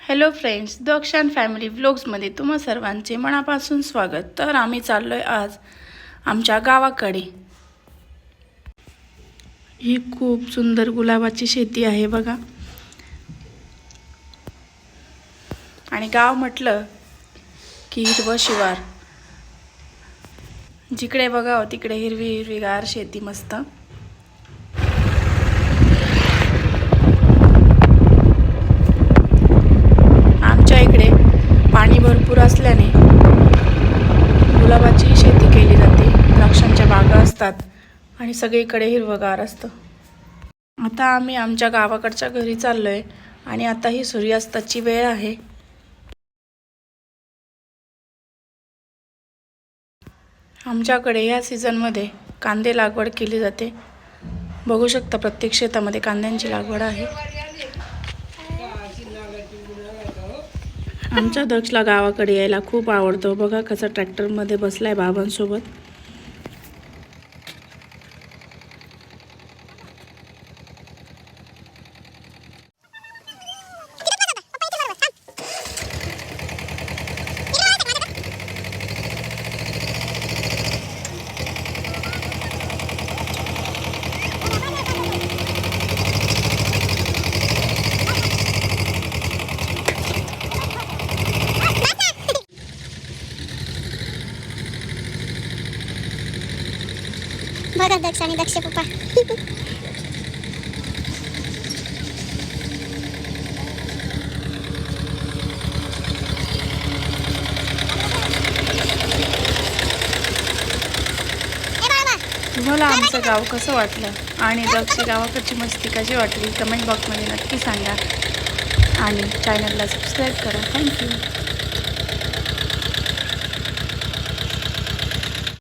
Hello friends Dakshan family व्लॉग्समध्ये तुम्हा सर्वांचे मनापासून स्वागत. तर आम्ही चाललो आहे आज आमच्या गावाकडे. ही खूप सुंदर गुलाबाची शेती आहे बघा. आणि गाव म्हटलं की हिरवं शिवार जिकडे बघावं तिकडे हिरवी हिरवीगार शेती मस्त आमच्या इकडे पाणी भरपूर असल्याने गुलाबाची शेती केली जाते द्राक्षांच्या बागा असतात आणि सगळीकडे हिरवंगार असतं. आता आम्ही आमच्या गावाकडच्या घरी चाललो आहे आणि आता ही सूर्यास्ताची वेळ आहे. आमच्याकडे या सीझनमध्ये कांदे लागवड केली जाते. बघू शकता प्रत्येक शेतामध्ये कांद्यांची लागवड आहे. आमच्या दक्षला गावाकडे यायला खूप आवडतं. बघा कसा ट्रॅक्टरमध्ये बसलाय बाबांसोबत. बघा दक्ष आणि दक्ष पप्पा. तुम्हाला आमचं गाव कसं वाटलं? आणि दक्ष गावाकडची मस्ती कशी वाटली कमेंट बॉक्समध्ये नक्की सांगा. आणि चॅनलला सबस्क्राईब करा. थँक्यू